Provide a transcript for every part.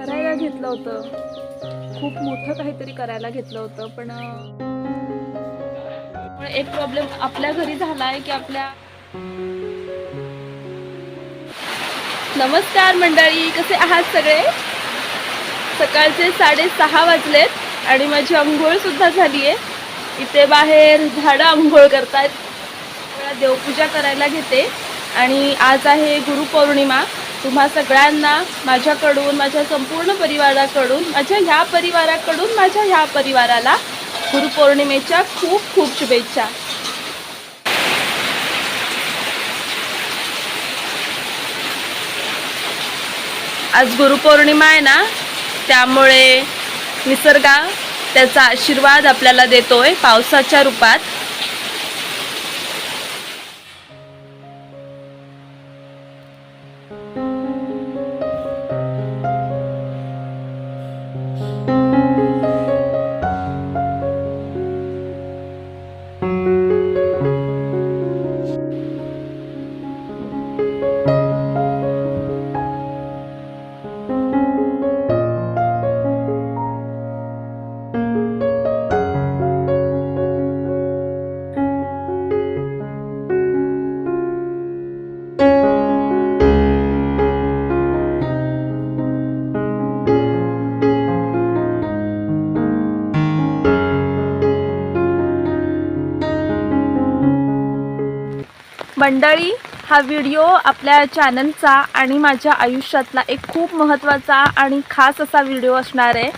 करायला घेतलं होतं. खूप मोठं काहीतरी करायला घेतलं होतं पण एक प्रॉब्लेम आपल्या घरी झाला आहे की आपल्या नमस्कार मंडळी कसे आहात सगळे? सकाळचे साडेसहा वाजलेत आणि माझी आंघोळ सुद्धा झाली आहे इथे बाहेर झाडं आंघोळ करतायत. देवपूजा करायला घेते. आणि आज आहे गुरुपौर्णिमा. तुम्हा सगळ्यांना माझ्याकडून माझ्या संपूर्ण परिवाराकडून माझ्या ह्या परिवाराकडून माझ्या ह्या परिवाराला गुरुपौर्णिमेच्या खूप खूप शुभेच्छा. आज गुरुपौर्णिमा आहे ना त्यामुळे निसर्गा त्याचा आशीर्वाद आपल्याला देतोय पावसाच्या रूपात. मंडळी हा व्हिडिओ आपल्या चॅनलचा आणि माझ्या आयुष्यातला एक खूप महत्त्वाचा आणि खास असा व्हिडिओ असणार आहे.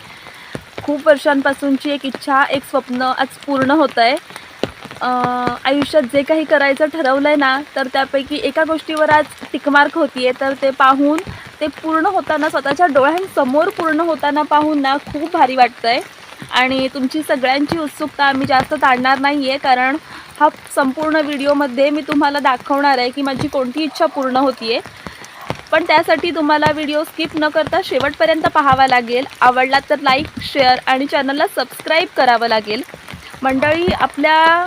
खूप वर्षांपासूनची एक इच्छा एक स्वप्न आज पूर्ण होतं आहे आयुष्यात जे काही करायचं ठरवलं आहे ना तर त्यापैकी एका गोष्टीवर आज टिकमार्क होती आहे तर ते पाहून ते पूर्ण होताना स्वतःच्या डोळ्यांसमोर पूर्ण होताना पाहून ना खूप भारी वाटतं आहे आणि तुमची सगळ्यांची उत्सुकता आम्ही जास्त ताणणार नाही आहे कारण हा संपूर्ण व्हिडिओमध्ये मी तुम्हाला दाखवणार आहे की माझी कोणती इच्छा पूर्ण होती आहे पण त्यासाठी तुम्हाला व्हिडिओ स्किप न करता शेवटपर्यंत पाहावा लागेल. आवडला तर लाईक शेअर आणि चॅनलला सबस्क्राईब करावं लागेल. मंडळी आपल्या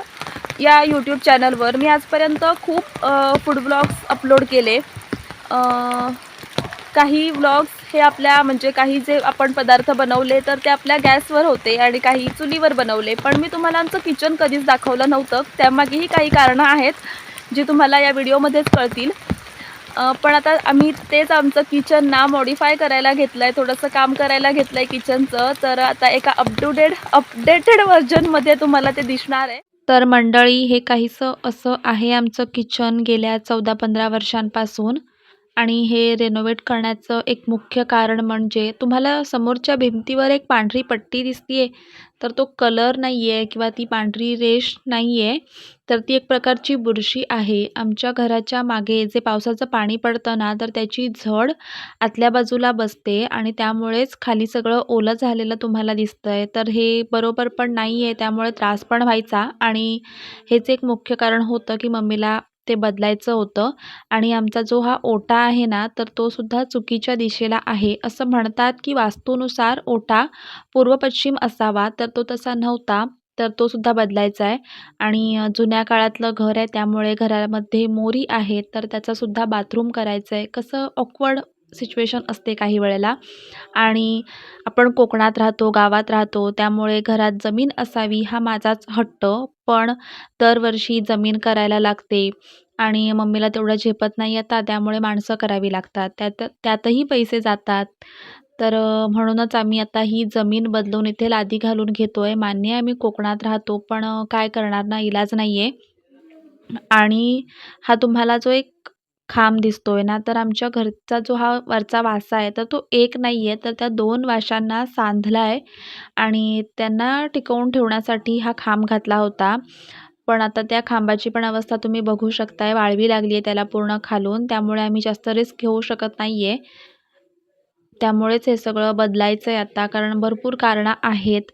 या यूट्यूब चॅनलवर मी आजपर्यंत खूप फूड ब्लॉग्स अपलोड केले. काही व्लॉग्स हे आपल्या म्हणजे काही जे आपण पदार्थ बनवले तर ते आपल्या गॅसवर होते आणि काही चुलीवर बनवले. पण मी तुम्हाला आमचं किचन कधीच दाखवलं नव्हतं. त्यामागेही काही कारणं आहेत जी तुम्हाला या व्हिडिओमध्येच कळतील. पण आता आम्ही तेच आमचं किचन ना मॉडिफाय करायला घेतलं आहे थोडंसं काम करायला घेतलं आहे किचनचं तर आता एका अप डेट अपडेटेड व्हर्जनमध्ये तुम्हाला ते दिसणार आहे. तर मंडळी हे काहीसं असं आहे आमचं किचन गेल्या चौदा पंधरा वर्षांपासून. आणि हे रेनोव्हेट करण्याचं एक मुख्य कारण म्हणजे तुम्हाला समोरच्या भिंतीवर एक पांढरी पट्टी दिसते आहे तर तो कलर नाही आहे किंवा ती पांढरी रेष नाही आहे तर ती एक प्रकारची बुरशी आहे. आमच्या घराच्या मागे जे पावसाचं पाणी पडतं ना तर त्याची झड आतल्या बाजूला बसते आणि त्यामुळेच खाली सगळं ओलं झालेलं तुम्हाला दिसतं आहे तर हे बरोबर पण नाही आहे त्यामुळे त्रास पण व्हायचा आणि हेच एक मुख्य कारण होतं की मम्मीला ते बदलायचं होतं. आणि आमचा जो हा ओटा आहे ना तर तो सुद्धा चुकीच्या दिशेला आहे. असं म्हणतात की वास्तूनुसार ओटा पूर्व पश्चिम असावा तर तो तसा नव्हता तर तो सुद्धा बदलायचा आहे. आणि जुन्या काळातलं घर आहे त्यामुळे घरामध्ये मोरी आहे तर त्याचासुद्धा बाथरूम करायचं आहे. कसं ऑकवर्ड सिच्युएशन असते काही वेळेला. आणि आपण कोकणात राहतो गावात राहतो त्यामुळे घरात जमीन असावी हा माझाच हट्ट. पण दरवर्षी जमीन करायला लागते आणि मम्मीला तेवढं झेपत नाही आता त्यामुळे माणसं करावी लागतात. त्यात त्यातही पैसे जातात. तर म्हणूनच आम्ही आता ही जमीन बदलून इथे लादी घालून घेतो आहे मान्य आहे आम्ही कोकणात राहतो पण काय करणार ना इलाज नाही आहे आणि हा तुम्हाला जो एक खांब दिसतोय ना तर आमच्या घरचा जो हा वरचा वासा आहे तर तो एक नाही आहे तर त्या दोन वाशांना सांधला आहे आणि त्यांना टिकवून ठेवण्यासाठी हा खांब घातला होता. पण आता त्या खांबाची पण अवस्था तुम्ही बघू शकताय. वाळवी लागली आहे त्याला पूर्ण खालून. त्यामुळे आम्ही जास्त रिस्क घेऊ शकत नाही आहे त्यामुळेच हे सगळं बदलायचं आहे आता. कारण भरपूर कारणं आहेत.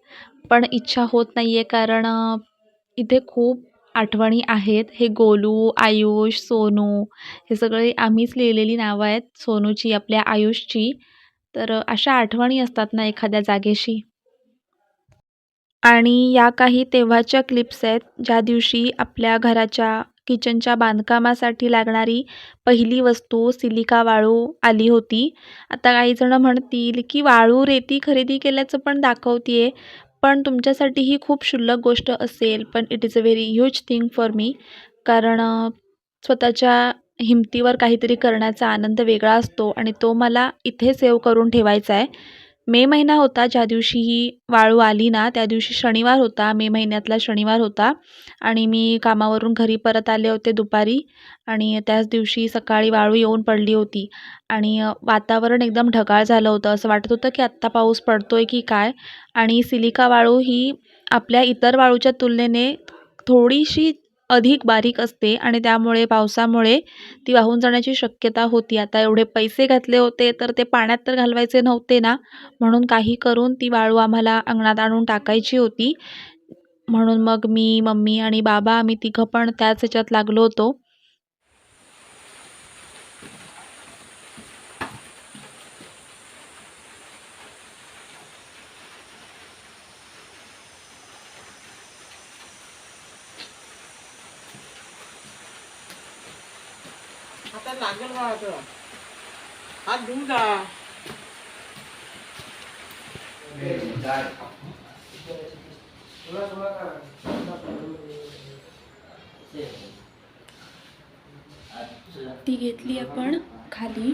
पण इच्छा होत नाही आहे कारण इथे खूप आठवणी आहेत. हे गोलू आयुष सोनू हे सगळे आम्हीच लिहिलेली नावं आहेत. सोनूची आपल्या आयुषची. तर अशा आठवणी असतात ना एखाद्या जागेशी. आणि या काही तेव्हाच्या क्लिप्स आहेत ज्या दिवशी आपल्या घराच्या किचनच्या बांधकामासाठी लागणारी पहिली वस्तू सिलिका वाळू आली होती. आता काही जणं म्हणतील की वाळू रेती खरेदी केल्याचं पण दाखवते आहे पण तुमच्यासाठी ही खूप क्षुल्लक गोष्ट असेल पण it is a very huge thing for me कारण स्वतःच्या हिमतीवर काहीतरी करण्याचा आनंद वेगळा असतो आणि तो मला इथे सेव्ह करून ठेवायचा आहे. मे महिना होता ज्या दिवशी ही वाळू आली ना त्या दिवशी शनिवार होता मे महिन्यातला शनिवार होता. आणि मी कामावरून घरी परत आले होते दुपारी आणि त्याच दिवशी सकाळी वाळू येऊन पडली होती. आणि वातावरण एकदम ढगाळ झालं होतं. असं वाटत होतं की आत्ता पाऊस पडतोय की काय? आणि सिलिका वाळू ही आपल्या इतर वाळूच्या तुलनेने थोडीशी अधिक बारीक असते आणि त्यामुळे पावसामुळे ती वाहून जाण्याची शक्यता होती. आता एवढे पैसे घातले होते तर ते पाण्यात तर घालवायचे नव्हते ना. म्हणून काही करून ती वाळू आम्हाला अंगणात आणून टाकायची होती. म्हणून मग मी मम्मी आणि बाबा आम्ही तिघं पण त्याच ह्याच्यात लागलो होतो. लागेल बा आता. हात धुवून जा. ती घेतली आपण खाली.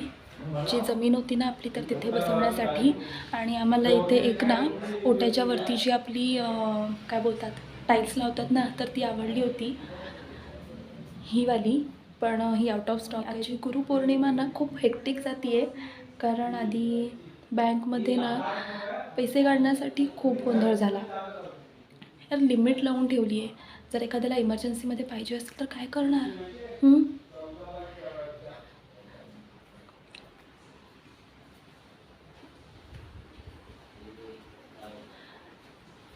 जी जमीन होती ना आपली तर तिथे बसवण्यासाठी. आणि आम्हाला इथे एक ना ओट्याच्या वरती जी आपली काय बोलतात टाईल्स लावतात ना तर ती आवडली होती. ही वाली. पण ही आउट ऑफ स्टॉक आजची गुरुपौर्णिमा ना खूप हेक्टिक जाती आहे कारण आधी बँकमध्ये ना पैसे काढण्यासाठी खूप गोंधळ झाला. यार लिमिट लावून ठेवली आहे जर एखाद्याला इमर्जन्सीमध्ये पाहिजे असेल तर काय करणार? हं?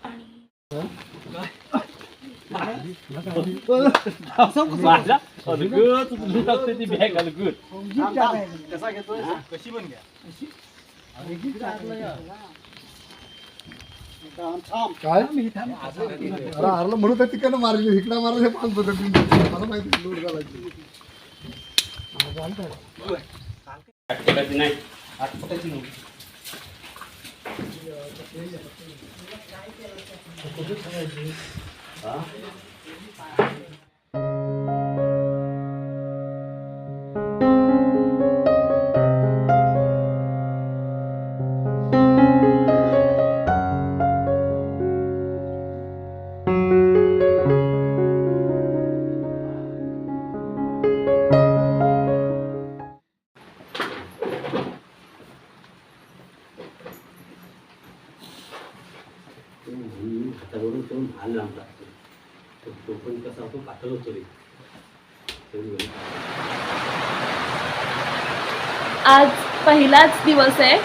आणि अलगद तुझी टाकते ती बॅग अलगद कसा घेतोय? कशी पण घ्या. काय? अरे हरलं म्हणून तर तिकडनं मारली. इकडं मारलं हे पाच पद्धती मला माहिती लोड घालायची. नाही. हातावरून तो आज पहिलाच दिवस आहे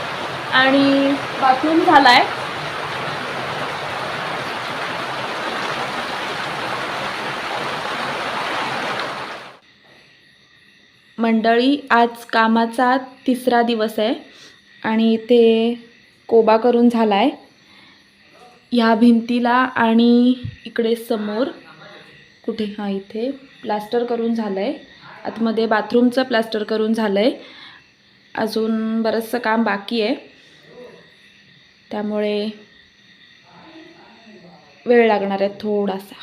आणि बाथरूम झाला आहे मंडळी आज कामाचा तिसरा दिवस आहे आणि इथे कोबा करून झाला आहे ह्या भिंतीला आणि इकडे समोर कुठे? हां इथे प्लास्टर करून झालं आहे आतमध्ये बाथरूमचं प्लास्टर करून झालं आहे अजून बरंचसं काम बाकी आहे. त्यामुळे वेळ लागणार आहे थोडासा.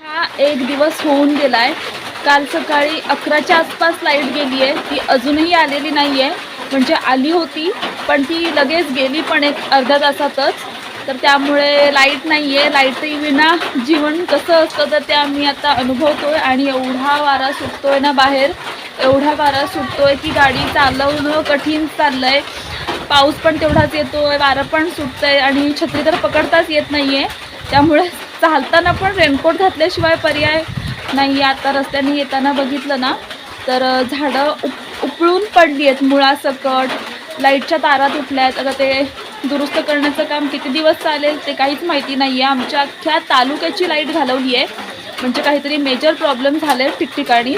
हा एक दिवस होऊन गेलाय. काल सकाळी अकराच्या आसपास लाइट गेली आहे. ती अजूनही आलेली नाही आहे म्हणजे आली होती पण ती लगेच गेली पण एक अर्ध्या तासातच. तर त्यामुळे लाइट नाही आहे लाईटही विना जीवन कसं असतं तर ते आम्ही आता अनुभवतो आहे आणि एवढा वारा सुटतो आहे ना बाहेर. एवढा वारा सुटतो आहे की गाडी चालवणं कठीण चाललं आहे पाऊस पण तेवढाच येतो आहे वारं पण सुटतं आहे आणि छत्री तर पकडताच येत नाही आहे त्यामुळे चालताना पण रेनकोट घातल्याशिवाय पर्याय नाही. आता रस्त्याने येताना बघितलं ना तर झाडं उप उपळून पडली आहेत मुळासकट लाईटच्या तारा तुटल्या आहेत आता ते दुरुस्त करण्याचं काम किती दिवस चालेल ते काहीच माहिती नाही आहे आमच्या अख्ख्या तालुक्याची लाइट घालवली आहे म्हणजे काहीतरी मेजर प्रॉब्लेम झाले आहेत ठिकठिकाणी.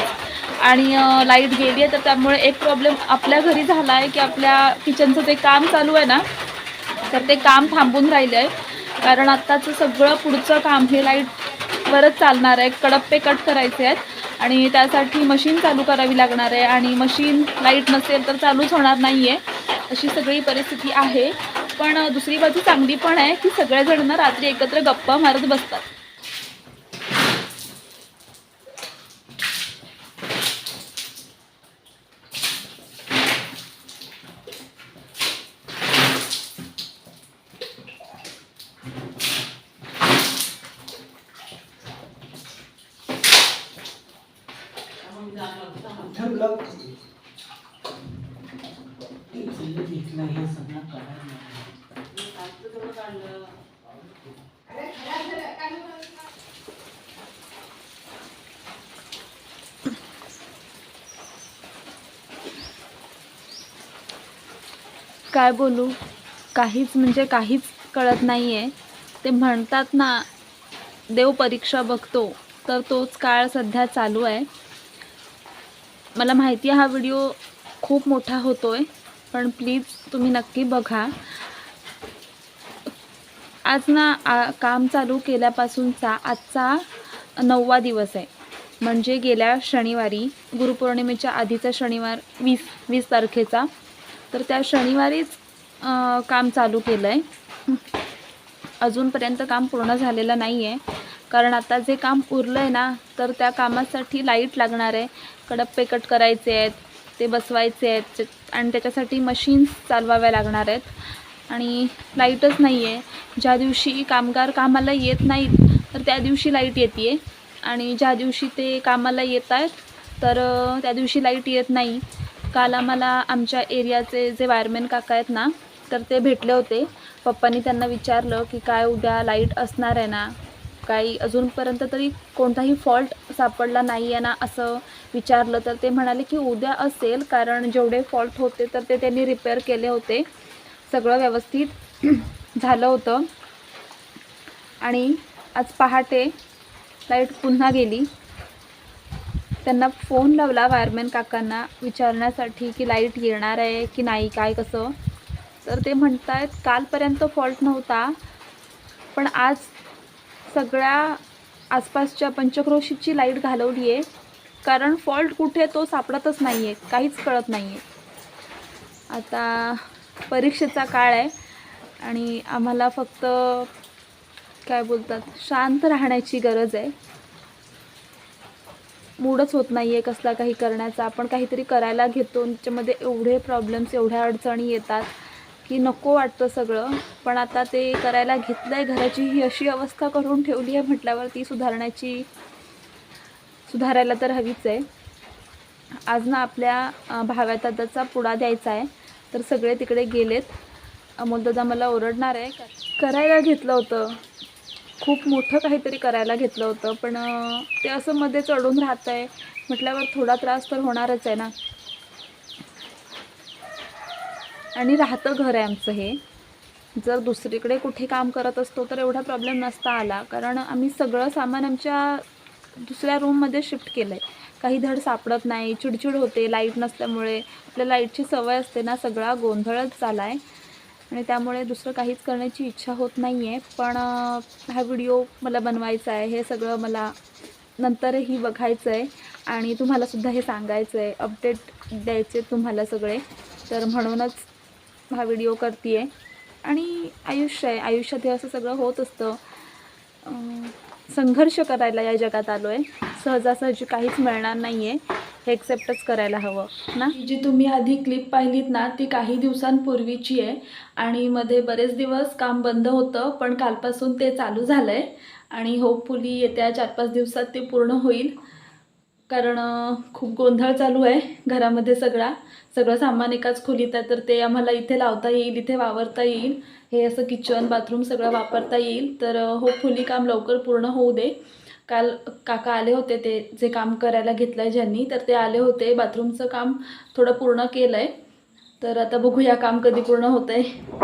आणि लाइट गेली आहे तर त्यामुळे एक प्रॉब्लेम आपल्या घरी झाला आहे की आपल्या किचनचं जे काम चालू आहे ना तर ते काम थांबून राहिलं आहे कारण आत्ताचं सगळं पुढचं काम हे लाईटवरच चालणार आहे. कडप्पे कट करायचे आहेत. आणि त्यासाठी मशीन चालू करावी लागणार आहे. आणि मशीन लाइट नसेल तर चालूच होणार नाही आहे अशी सगळी परिस्थिती आहे. पण दुसरी बाजू चांगली पण आहे की सगळेजण ना रात्री एकत्र गप्पा मारत बसतात. काय बोलू? काहीच म्हणजे काहीच कळत नाही आहे ते म्हणतात ना देव परीक्षा बघतो तर तोच काळ सध्या चालू आहे. मला माहिती आहे हा व्हिडिओ खूप मोठा होतो आहे पण प्लीज तुम्ही नक्की बघा. आज ना आ, काम चालू केल्यापासूनचा आजचा नववा दिवस आहे. म्हणजे गेल्या शनिवारी गुरुपौर्णिमेच्या आधीचा शनिवार वीस वीस तारखेचा. तर त्या शनिवारीच काम चालू केलं आहे अजूनपर्यंत काम पूर्ण झालेलं नाही आहे कारण आता जे काम उरलं आहे ना तर त्या कामासाठी लाइट लागणार आहे. कडप्पे कट करायचे आहेत ते बसवायचे आहेत. आणि त्याच्यासाठी मशीन्स चालवाव्या लागणार आहेत. आणि लाईटच नाही आहे ज्या दिवशी कामगार कामाला येत नाहीत तर त्या दिवशी लाइट येते आहे आणि ज्या दिवशी ते कामाला येत आहेत तर त्या दिवशी लाइट येत नाही. काल आम्हाला आमच्या एरियाचे जे वायरमॅन काका आहेत ना तर ते भेटले होते. पप्पांनी त्यांना विचारलं की काय उद्या लाइट असणार आहे ना? काही अजूनपर्यंत तरी कोणताही फॉल्ट सापडला नाही आहे ना असं विचारलं. तर ते म्हणाले की उद्या असेल कारण जेवढे फॉल्ट होते तर ते त्यांनी रिपेअर केले होते. सगळं व्यवस्थित झालं होतं. आणि आज पहाटे लाइट पुन्हा गेली. त्यांना फोन लावला वायरमॅन काकांना विचारण्यासाठी की लाइट येणार आहे की नाही काय कसं. तर ते म्हणत आहेत कालपर्यंत फॉल्ट नव्हता पण आज सगळ्या आसपासच्या पंचक्रोशीची लाइट घालवली आहे. कारण फॉल्ट कुठे तो सापडतच नाही आहे काहीच कळत नाही आहे आता परीक्षेचा काळ आहे आणि आम्हाला फक्त काय बोलतात शांत राहण्याची गरज आहे. मूडच होत नाही आहे कसला काही करण्याचा. आपण काहीतरी करायला घेतो त्याच्यामध्ये एवढे प्रॉब्लेम्स एवढ्या अडचणी येतात की नको वाटतं सगळं. पण आता ते करायला घेतलं आहे घराची ही अशी अवस्था करून ठेवली आहे म्हटल्यावर ती सुधारण्याची सुधारायला तर हवीच आहे. आज ना आपल्या भाव्या दादाचा पुडा द्यायचा आहे. तर सगळे तिकडे गेलेत. अमोलदादा मला ओरडणार आहे. करायला घेतलं होतं. खूप मोठं काहीतरी करायला घेतलं होतं पण ते असं मध्ये चढून राहत आहे. म्हटल्यावर थोडा त्रास तर होणारच आहे ना. आणि राहतं घर आहे आमचं हे. जर दुसरीकडे कुठे काम करत असतो तर एवढा प्रॉब्लेम नसता आला. कारण आम्ही सगळं सामान आमच्या दुसऱ्या रूममध्ये शिफ्ट केलं आहे काही धड सापडत नाही चिडचिड होते लाइट नसल्यामुळे आपल्या लाईटची सवय असते ना सगळा गोंधळच झाला आहे आणि त्यामुळे दुसरं काहीच करण्याची इच्छा होत नाही आहे पण हा व्हिडिओ मला बनवायचा आहे हे सगळं मला नंतरही बघायचं आहे आणि तुम्हालासुद्धा हे सांगायचं आहे अपडेट द्यायचे तुम्हाला सगळे. तर म्हणूनच हा व्हिडिओ करते आहे आणि आयुष्य आहे आयुष्यात हे असं सगळं होत असतं. संघर्ष करायला या जगात आलो आहे सहजासहजी काहीच मिळणार नाही आहे हे एक्सेप्टच करायला हवं ना? जी तुम्ही आधी क्लिप पाहिलीत ना ती काही दिवसांपूर्वीची आहे. आणि मध्ये बरेच दिवस काम बंद होतं पण कालपासून ते चालू झालं आहे आणि होपफुली येत्या चार पाच दिवसात ते पूर्ण होईल. कारण खूप गोंधळ चालू आहे घरामध्ये सगळा. सगळं सामान एकाच खोलीत आहे तर ते आम्हाला इथे लावता येईल इथे वावरता येईल. हे असं किचन बाथरूम सगळं वापरता येईल. तर होपफुली काम लवकर पूर्ण होऊ दे. काल काका आले होते ते जे काम करायला घेतलं आहे ज्यांनी तर ते आले होते. बाथरूमचं काम थोडं पूर्ण केलं आहे तर आता बघूया काम कधी पूर्ण होतं आहे